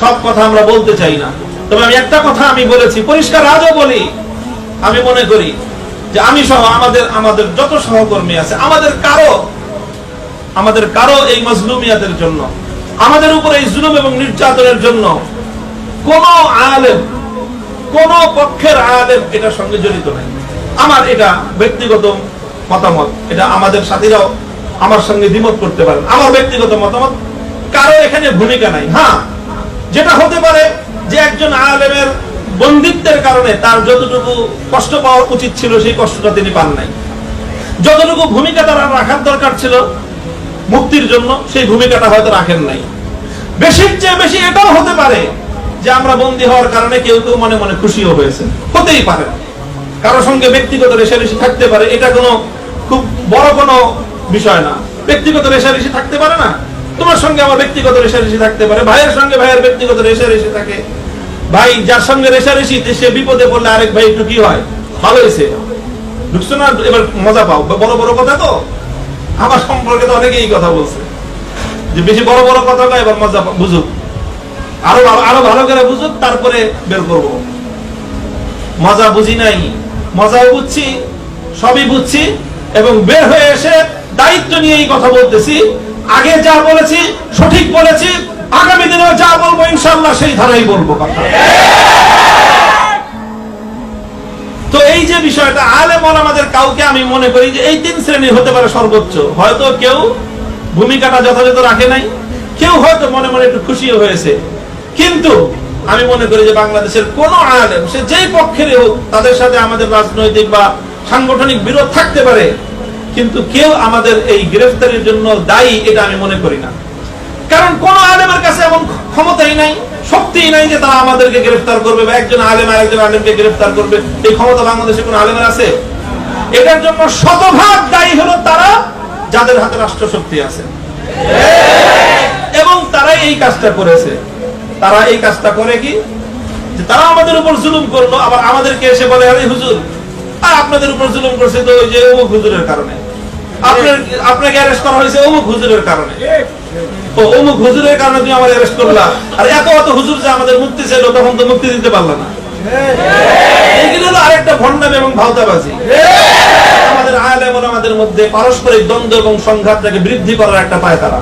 সব কথা আমরা বলতে চাই না। তবে আমি একটা কথা আমি বলেছি, পরিষ্কার আজও বলি, আমি মনে করি যে আমি সহ আমাদের আমাদের যত সহকর্মী আছে, আমাদের কারও আমাদের কারও এই মজলুমিয়াতের জন্য, আমাদের উপর এই জুলুম এবং নির্যাতনের জন্য কোন আলেম, কোন পক্ষের আলেম এটার সঙ্গে জড়িত নাই। আমার এটা ব্যক্তিগত মতামত, এটা আমাদের সাথীরাও আমার সঙ্গে দ্বিমত করতে পারেন। আমার ব্যক্তিগত মতামত, কারও এখানে ভূমিকা নাই। হ্যাঁ যেটা হতে পারে যে একজন আলেমের বন্দিত্বের কারণে তার যতটুকু কষ্ট পাওয়া উচিত ছিল, সেই কষ্টটা তিনি পান নাই। যতটুকু ভূমিকা তার রাখার দরকার ছিল মুক্তির জন্য, সেই ভূমিকাটা হয়তো রাখেন নাই। বেশির চেয়ে বেশি এটাও হতে পারে যে আমরা বন্দী হওয়ার কারণে কেউ কেউ মনে মনে খুশিও হয়েছে হতেই পারে। কারোর সঙ্গে ব্যক্তিগত রেশারেশি থাকতে পারে, এটা কোনো খুব বড় কোনো বিষয় না। ব্যক্তিগত রেশারেশি থাকতে পারে না? তোমার সঙ্গে আমার ব্যক্তিগত রেশারেশি থাকতে পারে, ভাইয়ের সঙ্গে ভাইয়ের ব্যক্তিগত রেশারেশি থাকে। ভাই, যার সঙ্গে রেশারেশি সে বিপদে পড়লে আরেক ভাই একটু কি হয়? ভালো হয়েছে। ঢুকছো না? এবার মজা পাও। বড় বড় কথা তো? আমার সম্পর্কে তো কথা বলছে। যে বেশি বড় বড় কথা এবার মজা বুঝুক। আরও আরও ভালো করে বুঝুক, তারপরে বের করব। মজা বুঝি নাই। মজাও বুঝছি, সবই বুঝছি, এবং বের হয়ে এসে দায়িত্ব নিয়ে এই কথা বলতেছি। আগে যা বলেছি, সঠিক বলেছি, আগামী দিনেও যা বলব ইনশাল্লাহ সেই ধারাই বলব কথা। তো এই যে বিষয়টা, আলেম আমাদের কাউকে আমি মনে করি যে এই তিন শ্রেণি হতে পারে সর্বোচ্চ। হয়তো কেউ ভূমিকাটা যথাযথ রাখে নাই, কেউ হয়তো মনে মনে একটু খুশিও হয়েছে। কিন্তু আমি মনে করি যে বাংলাদেশের কোন আলেম, সে যেই হোক, তাদের সাথে আমাদের রাজনৈতিক বা সাংগঠনিক বিরোধ থাকতে পারে কিন্তু কেউ আমাদের এই গ্রেফতারির জন্য দায়ী, এটা আমি মনে করি না। কারণ কোন আলেমের কাছে এমন ক্ষমতাই নাই, শক্তিই নাই যে তারা আমাদেরকে গ্রেফতার করবে বা একজন আলেম আর একজন আলেমকে গ্রেফতার করবে। এই ক্ষমতা বাংলাদেশে কোন আলেমের আছে? এটার জন্য শতভাগ দায়ী হলো তারা যাদের হাতে রাষ্ট্র শক্তি আছে। এবং তারাই এই কাজটা করেছে। তারা এই কাজটা করে কি? যে তারা আমাদের উপর জুলুম করল, আবার আমাদেরকে এসে বলে, আরে হুজুর আর আপনাদের উপর জুলুম করছে তো ওই যে অমুক হুজুরের কারণে। আপনার আপনাকে অ্যারেস্ট করা হয়েছে অমুক হুজুরের কারণে। ও, অমুক হুজুরের কারণে তুমি আমার অ্যারেস্ট করলা। আর এত এত হুজুর যে আমাদের মুক্তি ছিল তখন তো মুক্তি দিতে পারলা না। আরেকটা ভণ্ডাম এবং ভাওতাবাজি। আমাদের আমাদের মধ্যে পারস্পরিক দ্বন্দ্ব এবং সংঘাতটাকে বৃদ্ধি করার একটা পায় তারা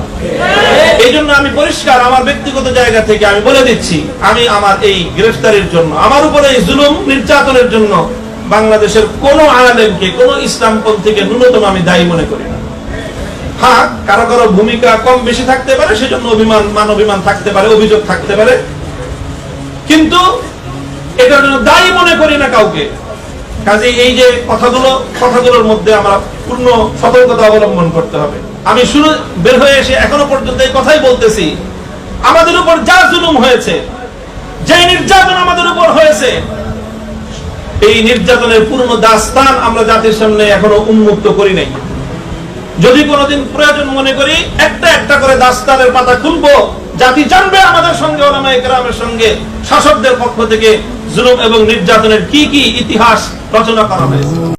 এই জন্য আমি পরিষ্কার আমার ব্যক্তিগত জায়গা থেকে আমি বলে দিচ্ছি, আমি আমার এই গ্রেফতারির জন্য, আমার উপরে এই জুলুম নির্যাতনের জন্য বাংলাদেশের কোন আলেমকে, কোন ইসলামপন্থীকে ন্যূনতম আমি দায়ী মনে করি না। হ্যাঁ কারও কারও ভূমিকা কম বেশি থাকতে পারে, সেজন্য অভিমান, মান অভিমান থাকতে পারে, অভিযোগ থাকতে পারে। কিন্তু এটার জন্য দায়ী মনে করি না কাউকে কাজে এই যে কথাগুলো, কথাগুলোর মধ্যে আমরা পূর্ণ সতর্কতা অবলম্বন করতে হবে। আমি শুরু, বের হয়ে এসে এখনও পর্যন্ত এই কথাই বলতেছি, আমাদের উপর যা জুলুম হয়েছে যে নির্যাতন আমাদের উপর হয়েছে এই নির্যাতনের পূর্ণ দাস্তান আমরা জাতির সামনে এখনও উন্মুক্ত করি নাই। যদি কোনোদিন প্রয়োজন মনে করি, একটা একটা করে দাস্তানের পাতা খুলবো, জাতি জানবে আমাদের সঙ্গে গ্রামের সঙ্গে, শাসকদের পক্ষ থেকে জুলুম এবং নির্যাতনের কি কি ইতিহাস রচনা করা হয়েছে।